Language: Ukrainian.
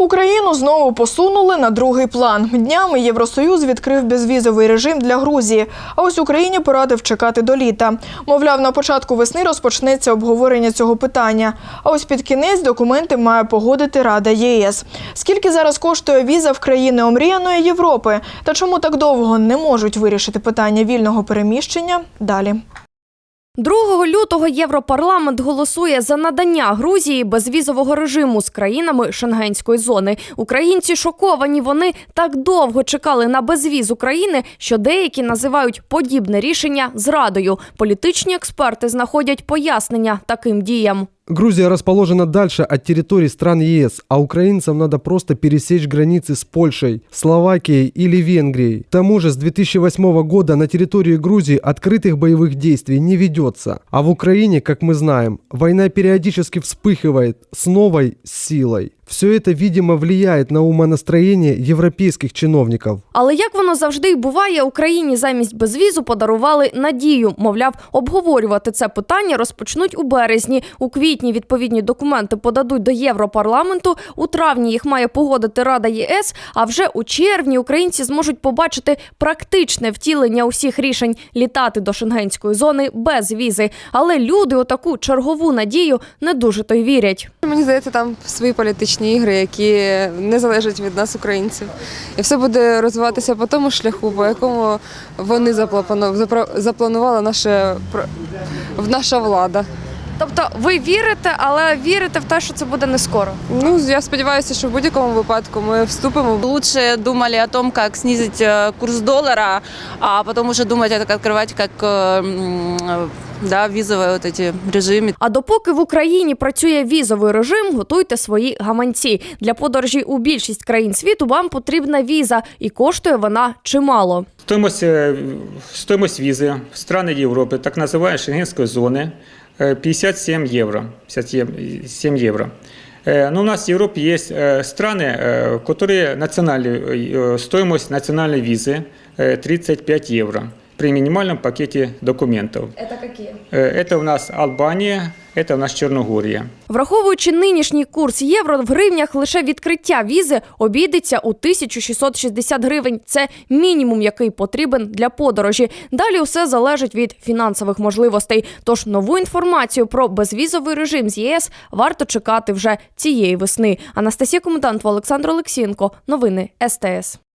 Україну знову посунули на другий план. Днями Євросоюз відкрив безвізовий режим для Грузії. А ось Україні порадив чекати до літа. Мовляв, на початку весни розпочнеться обговорення цього питання. А ось під кінець документи має погодити Рада ЄС. Скільки зараз коштує віза в країни омріяної Європи? Та чому так довго не можуть вирішити питання вільного переміщення? Далі. 2 лютого Європарламент голосує за надання Грузії безвізового режиму з країнами Шенгенської зони. Українці шоковані. Вони так довго чекали на безвіз України, що деякі називають подібне рішення зрадою. Політичні експерти знаходять пояснення таким діям. Грузия расположена дальше от территорий стран ЕС, а украинцам надо просто пересечь границы с Польшей, Словакией или Венгрией. К тому же с 2008 года на территории Грузии открытых боевых действий не ведется. А в Украине, как мы знаем, война периодически вспыхивает с новой силой. Все это, видимо, влияет на умонастроение европейских чиновников. Але як воно завжди й буває, Україні замість безвізу подарували надію. Мовляв, обговорювати це питання розпочнуть у березні. У квітні відповідні документи подадуть до Європарламенту. У травні їх має погодити Рада ЄС. А вже у червні українці зможуть побачити практичне втілення усіх рішень літати до шенгенської зони без візи. Але люди у таку чергову надію не дуже то й вірять. Мені здається, там свої політичні ігри, які не залежать від нас, українців. І все буде розвиватися по тому шляху, по якому вони запланували наше наша влада. Тобто, ви вірите, але вірите в те, що це буде не скоро. Ну, я сподіваюся, що в будь-якому випадку ми вступимо в Лучше думали о том, как снизить э, курс доллара, а потом уже думать, как открывать как э, м, э, да, визовые вот эти режимы. А допоки в Україні працює візовий режим, готуйте свої гаманці. Для подорожі у більшість країн світу вам потрібна віза, і коштує вона чимало. Стоимость, э, стоимость визы в страны Европы, так называемой шенгенской зоны, э, 57 евро. 57 евро. Э, Но у нас в Европе есть э, страны, э, которые национальные, э, стоимость национальной визы э, 35 евро при минимальном пакете документов. Это какие? Это у нас Албания, это у нас Черногория. Враховуючи нинішній курс євро в гривнях, лише відкриття візи обійдеться у 1660 гривень. Це мінімум, який потрібен для подорожі. Далі усе залежить від фінансових можливостей. Тож нову інформацію про безвізовий режим з ЄС варто чекати вже цієї весни. Анастасія Комендант, Олександр Олексієнко. Новини СТС.